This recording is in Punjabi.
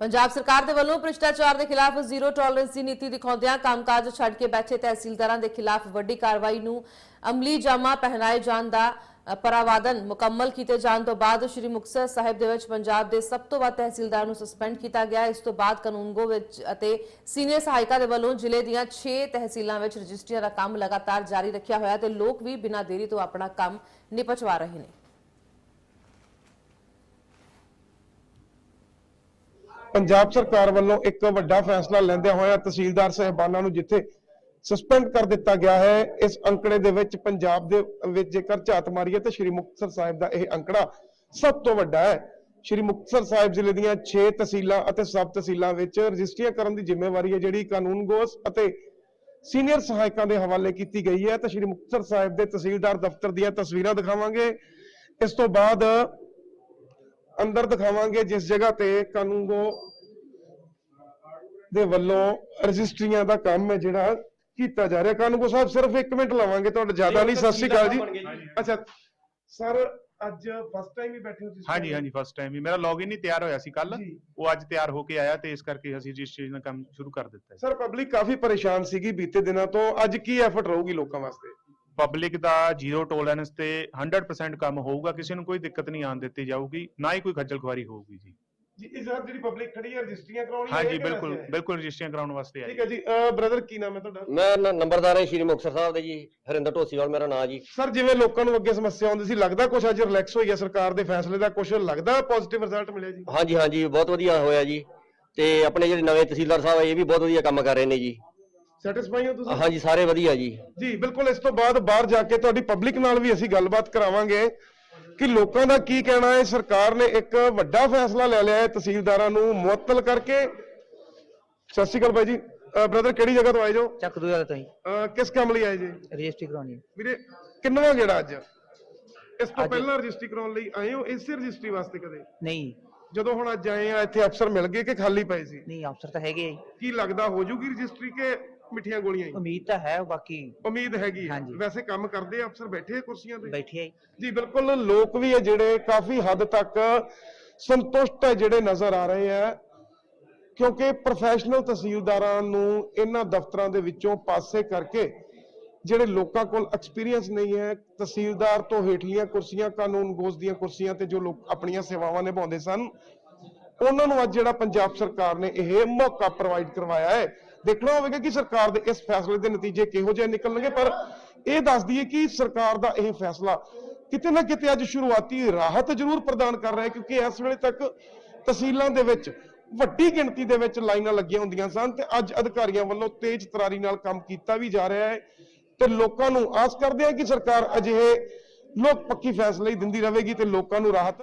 ਪੰਜਾਬ ਸਰਕਾਰ ਦੇ ਵੱਲੋਂ ਭ੍ਰਿਸ਼ਟਾਚਾਰ ਦੇ ਖਿਲਾਫ ਜ਼ੀਰੋ ਟੋਲਰੈਂਸ ਦੀ ਨੀਤੀ ਦਿਖਾਉਂਦਿਆਂ ਕੰਮਕਾਜ ਛੱਡ ਕੇ ਬੈਠੇ ਤਹਿਸੀਲਦਾਰਾਂ ਦੇ ਖਿਲਾਫ ਵੱਡੀ ਕਾਰਵਾਈ ਨੂੰ ਅਮਲੀ ਜਾਮਾ ਪਹਿਨਾਏ ਜਾਣ ਦਾ ਪਰਾਵਾਦਨ ਮੁਕੰਮਲ ਕੀਤੇ ਜਾਣ ਤੋਂ ਬਾਅਦ ਸ੍ਰੀ ਮੁਕਤਸਰ ਸਾਹਿਬ ਦੇ ਵਿੱਚ ਪੰਜਾਬ ਦੇ ਸਭ ਤੋਂ ਵੱਧ ਤਹਿਸੀਲਦਾਰ ਨੂੰ ਸਸਪੈਂਡ ਕੀਤਾ ਗਿਆ। ਇਸ ਤੋਂ ਬਾਅਦ ਕਾਨੂੰਗੋ ਵਿੱਚ ਅਤੇ ਸੀਨੀਅਰ ਸਹਾਇਕਾ ਦੇ ਵੱਲੋਂ ਜ਼ਿਲ੍ਹੇ ਦੀਆਂ 6 ਤਹਿਸੀਲਾਂ ਵਿੱਚ ਰਜਿਸਟਰੀਆਂ ਦਾ ਕੰਮ ਲਗਾਤਾਰ ਜਾਰੀ ਰੱਖਿਆ ਹੋਇਆ ਤੇ ਲੋਕ ਵੀ ਬਿਨਾਂ ਦੇਰੀ ਤੋਂ ਆਪਣਾ ਕੰਮ ਨਿਪਟਵਾ ਰਹੇ ਨੇ। ਪੰਜਾਬ ਸਰਕਾਰ ਵੱਲੋਂ ਇੱਕ ਵੱਡਾ ਫੈਸਲਾ ਲੈਂਦਿਆਂ ਹੋਇਆ ਤਹਿਸੀਲਦਾਰ ਸਹਿਬਾਨਾਂ ਨੂੰ ਜਿੱਥੇ ਸਸਪੈਂਡ ਕਰ ਦਿੱਤਾ ਗਿਆ ਹੈ, ਇਸ ਅੰਕੜੇ ਦੇ ਵਿੱਚ ਪੰਜਾਬ ਦੇ ਵਿੱਚ ਜੇਕਰ ਝਾਤ ਮਾਰੀਏ ਤਾਂ ਸ਼੍ਰੀ ਮੁਕਤਸਰ ਸਾਹਿਬ ਦਾ ਇਹ ਅੰਕੜਾ ਸਭ ਤੋਂ ਵੱਡਾ ਹੈ। ਸ਼੍ਰੀ ਮੁਕਤਸਰ ਸਾਹਿਬ ਜ਼ਿਲ੍ਹੇ ਦੀਆਂ 6 ਤਹਿਸੀਲਾਂ ਅਤੇ ਸਬ ਤਹਿਸੀਲਾਂ ਵਿੱਚ ਰਜਿਸਟਰੀਆਂ ਕਰਨ ਦੀ ਜ਼ਿੰਮੇਵਾਰੀ ਹੈ, ਜਿਹੜੀ ਕਾਨੂੰਨਗੋਸ ਅਤੇ ਸੀਨੀਅਰ ਸਹਾਇਕਾਂ ਦੇ ਹਵਾਲੇ ਕੀਤੀ ਗਈ ਹੈ। ਤਾਂ ਸ਼੍ਰੀ ਮੁਕਤਸਰ ਸਾਹਿਬ ਦੇ ਤਹਿਸੀਲਦਾਰ ਦਫ਼ਤਰ ਦੀਆਂ ਤਸਵੀਰਾਂ ਦਿਖਾਵਾਂਗੇ। ਇਸ ਤੋਂ ਬਾਅਦ ਅੰਦਰ ਦਿਖਾਵਾਂਗੇ ਜਿਸ ਜਗ੍ਹਾ ਤੇ ਕਾਨੂੰਗੋ ਦੇ ਵੱਲੋਂ ਰਜਿਸਟਰੀਆਂ ਦਾ ਕੰਮ ਹੈ ਜਿਹੜਾ ਕੀਤਾ ਜਾ ਰਿਹਾ। ਕਾਨੂੰਗੋ ਸਾਹਿਬ ਸਿਰਫ 1 ਮਿੰਟ ਲਵਾਂਗੇ ਤੁਹਾਡਾ ਜ਼ਿਆਦਾ ਨਹੀਂ। ਸਤਿ ਸ਼੍ਰੀ ਅਕਾਲ ਜੀ। ਅੱਛਾ ਸਰ ਅੱਜ ਫਸਟ ਟਾਈਮ ਹੀ ਬੈਠੇ ਹੋ ਤੁਸੀਂ? ਹਾਂਜੀ ਹਾਂਜੀ ਫਸਟ ਟਾਈਮ ਹੀ। ਮੇਰਾ ਲੌਗਇਨ ਨਹੀਂ ਤਿਆਰ ਹੋਇਆ ਸੀ ਕੱਲ। ਉਹ ਅੱਜ ਤਿਆਰ ਹੋ ਕੇ ਆਇਆ ਤੇ ਇਸ ਕਰਕੇ ਅਸੀਂ ਰਜਿਸਟ੍ਰੇਸ਼ਨ ਦਾ ਕੰਮ ਸ਼ੁਰੂ ਕਰ ਦਿੱਤਾ ਹੈ। ਸਰ ਪਬਲਿਕ ਕਾਫੀ ਪਰੇਸ਼ਾਨ ਸੀਗੀ ਬੀਤੇ ਦਿਨਾਂ ਤੋਂ। ਅੱਜ ਕੀ ਐਫਰਟ ਰਹੂਗੀ ਲੋਕਾਂ ਵਾਸਤੇ? ਪਬਲਿਕ ਦਾ ਜ਼ੀਰੋ ਟੋਲਰੈਂਸ ਤੇ 100% ਕੰਮ ਹੋਊਗਾ ਕਿਸੇ ਨੂੰ ਕੋਈ ਦਿੱਕਤ ਨਹੀਂ ਆਉਣ ਦਿੱਤੀ ਜਾਊਗੀ ਨਾ ਹੀ ਕੋਈ ਖੱਜਲ ਖੁਆਰੀ ਹੋਊਗੀ ਜੀ। ਜੀ ਇਸ ਵਾਰ ਜਿਹੜੀ ਪਬਲਿਕ ਖੜੀ ਹੈ ਰਜਿਸਟਰੀਆਂ ਕਰਾਉਣੀ ਹਾਂਜੀ ਬਿਲਕੁਲ ਬਿਲਕੁਲ ਰਜਿਸਟਰੀਆਂ ਕਰਾਉਣ ਵਾਸਤੇ ਠੀਕ ਆਏ ਹੈ ਜੀ ਬ੍ਰਦਰ ਕੀ ਨਾਮ ਹੈ ਤੁਹਾਡਾ? ਮੈਂ ਨ- ਨੰਬਰਦਾਰ ਹਾਂ ਸ਼੍ਰੀ ਮੁਕਤਸਰ ਸਾਹਿਬ ਦੇ ਜੀ ਹਰਿੰਦਰ ਢੋਸੀਵਾਲ ਮੇਰਾ ਨਾਮ ਜੀ। ਸਰ ਜਿਵੇਂ ਲੋਕਾਂ ਨੂੰ ਅੱਗੇ ਸਮੱਸਿਆ ਆਉਂਦੀ ਸੀ ਲੱਗਦਾ ਕੁਝ ਅੱਜ ਰਿਲੈਕਸ ਹੋਈ ਹੈ ਸਰਕਾਰ ਦੇ ਫੈਸਲੇ ਦਾ ਕੁਝ ਲੱਗਦਾ ਪੋਜ਼ਿਟਿਵ ਰਿਜ਼ਲਟ ਮਿਲਿਆ ਜੀ? ਹਾਂਜੀ ਹਾਂਜੀ ਬਹੁਤ ਵਧੀਆ ਹੋਇਆ ਜੀ। ਤੇ ਆਪਣੇ ਜਿਹੜੇ ਨਵੇਂ ਤਹਿਸੀਲਦਾਰ ਸਾਹਿਬ ਆ ਇਹ ਵੀ ਬਹੁਤ ਵਧੀਆ ਕੰਮ ਕਰ ਰਹੇ ਨੇ ਜੀ। ਸੈਟੀਸਫਾਈ ਹੋ ਤੁਸੀਂ? ਹਾਂਜੀ ਸਾਰੇ ਵਧੀਆ ਜੀ। ਜੀ ਬਿਲਕੁਲ ਇਸ ਤੋਂ ਬਾਅਦ ਬਾਹਰ ਜਾ ਕੇ ਤੁਹਾਡੀ ਪਬਲਿਕ ਨਾਲ ਵੀ ਅਸੀਂ ਗੱਲਬਾਤ ਕਰਾਵਾਂਗੇ ਕਿ ਲੋਕਾਂ ਦਾ ਕੀ ਕਹਿਣਾ ਹੈ। ਸਰਕਾਰ ਨੇ ਇੱਕ ਵੱਡਾ ਫੈਸਲਾ ਲੈ ਲਿਆ ਹੈ ਤਹਿਸੀਲਦਾਰਾਂ ਨੂੰ ਮੁਅੱਤਲ ਕਰਕੇ। ਸਤਿ ਸ਼੍ਰੀ ਅਕਾਲ ਬਾਈ ਜੀ। ਬ੍ਰਦਰ ਕਿਹੜੀ ਜਗ੍ਹਾ ਤੋਂ ਆਏ ਜੋ? ਚੱਕ ਦੂਜਾ ਤੋਂ ਹੀ। ਅਹ, ਕਿਸ ਕੰਮ ਲਈ ਆਏ ਜੀ? ਰਜਿਸਟਰੀ ਕਰਾਉਣੀ। ਵੀਰੇ ਕਿੰਨਵਾਂ ਗੇੜਾ ਅੱਜ? ਇਸ ਤੋਂ ਪਹਿਲਾਂ ਰਜਿਸਟਰੀ ਕਰਾਉਣ ਲਈ ਆਏ ਹੋ? ਇਸੇ ਰਜਿਸਟਰੀ ਵਾਸਤੇ ਕਦੇ? ਨਹੀਂ। ਜਦੋਂ ਹੁਣ ਅੱਜ ਆਏ ਆ ਇੱਥੇ ਅਫਸਰ ਮਿਲ ਗਏ ਕਿ ਖਾਲੀ ਪਏ ਸੀ? ਨਹੀਂ ਅਫਸਰ ਤਾਂ ਹੈਗੇ ਆ ਜੀ। ਕੀ ਲੱਗਦਾ ਹੋ ਜੂਗੀ ਰਜਿਸਟਰੀ ਕਿ ਮਿੱਠੀਆਂ ਗੋਲੀਆਂ ਹੀ ਉਮੀਦ ਤਾਂ ਹੈ ਬਾਕੀ ਉਮੀਦ ਹੈਗੀ ਹੈ ਹਾਂਜੀ। ਵੈਸੇ ਕੰਮ ਕਰਦੇ ਆ ਅਫਸਰ ਬੈਠੇ ਆ ਕੁਰਸੀਆਂ ਤੇ ਬੈਠੇ ਆ ਜੀ। ਜੀ ਬਿਲਕੁਲ ਲੋਕ ਵੀ ਹੈ ਜਿਹੜੇ ਕਾਫੀ ਹੱਦ ਤੱਕ ਸੰਤੁਸ਼ਟ ਹੈ ਜਿਹੜੇ ਨਜ਼ਰ ਆ ਰਹੇ ਆ ਕਿਉਂਕਿ ਪ੍ਰੋਫੈਸ਼ਨਲ ਤਹਿਸੀਲਦਾਰਾਂ ਨੂੰ ਇਹਨਾਂ ਦਫ਼ਤਰਾਂ ਦੇ ਵਿੱਚੋਂ ਪਾਸੇ ਕਰਕੇ ਜਿਹੜੇ ਲੋਕਾਂ ਕੋਲ ਐਕਸਪੀਰੀਅੰਸ ਨਹੀਂ ਹੈ ਤਹਿਸੀਲਦਾਰ ਤੋਂ ਹੇਠਲੀਆਂ ਕੁਰਸੀਆਂ ਕਾਨੂੰਨ ਗੋਸ ਦੀਆਂ ਕੁਰਸੀਆਂ ਤੇ ਜੋ ਲੋਕ ਆਪਣੀਆਂ ਸੇਵਾਵਾਂ ਨਿਭਾਉਂਦੇ ਸਨ ਉਹਨਾਂ ਨੂੰ ਅੱਜ ਜਿਹੜਾ ਪੰਜਾਬ ਸਰਕਾਰ ਨੇ ਇਹ ਮੌਕਾ ਪ੍ਰੋਵਾਈਡ ਕਰਵਾਇਆ ਹੈ ਦੇਖਣਾ ਹੋਵੇਗਾ ਕਿ ਸਰਕਾਰ ਦੇ ਇਸ ਫੈਸਲੇ ਦੇ ਨਤੀਜੇ ਕਿਹੋ ਜਿਹੇ ਨਿਕਲਣਗੇ, ਪਰ ਇਹ ਦੱਸ ਦਈਏ ਕਿ ਸਰਕਾਰ ਦਾ ਇਹ ਫੈਸਲਾ ਕਿਤੇ ਨਾ ਕਿਤੇ ਅੱਜ ਸ਼ੁਰੂਆਤੀ ਰਾਹਤ ਜ਼ਰੂਰ ਪ੍ਰਦਾਨ ਕਰ ਰਿਹਾ ਹੈ, ਕਿਉਂਕਿ ਇਸ ਵੇਲੇ ਤੱਕ ਤਹਿਸੀਲਾਂ ਦੇ ਵਿੱਚ ਵੱਡੀ ਗਿਣਤੀ ਦੇ ਵਿੱਚ ਲਾਈਨਾਂ ਲੱਗੀਆਂ ਹੁੰਦੀਆਂ ਸਨ ਤੇ ਅੱਜ ਅਧਿਕਾਰੀਆਂ ਵੱਲੋਂ ਤੇਜ਼ ਤਰਾਰੀ ਨਾਲ ਕੰਮ ਕੀਤਾ ਵੀ ਜਾ ਰਿਹਾ ਹੈ ਤੇ ਲੋਕਾਂ ਨੂੰ ਆਸ ਕਰਦੇ ਹਾਂ ਕਿ ਸਰਕਾਰ ਅਜਿਹੇ ਲੋਕ ਪੱਕੀ ਫੈਸਲੇ ਦਿੰਦੀ ਰਹੇਗੀ ਤੇ ਲੋਕਾਂ ਨੂੰ ਰਾਹਤ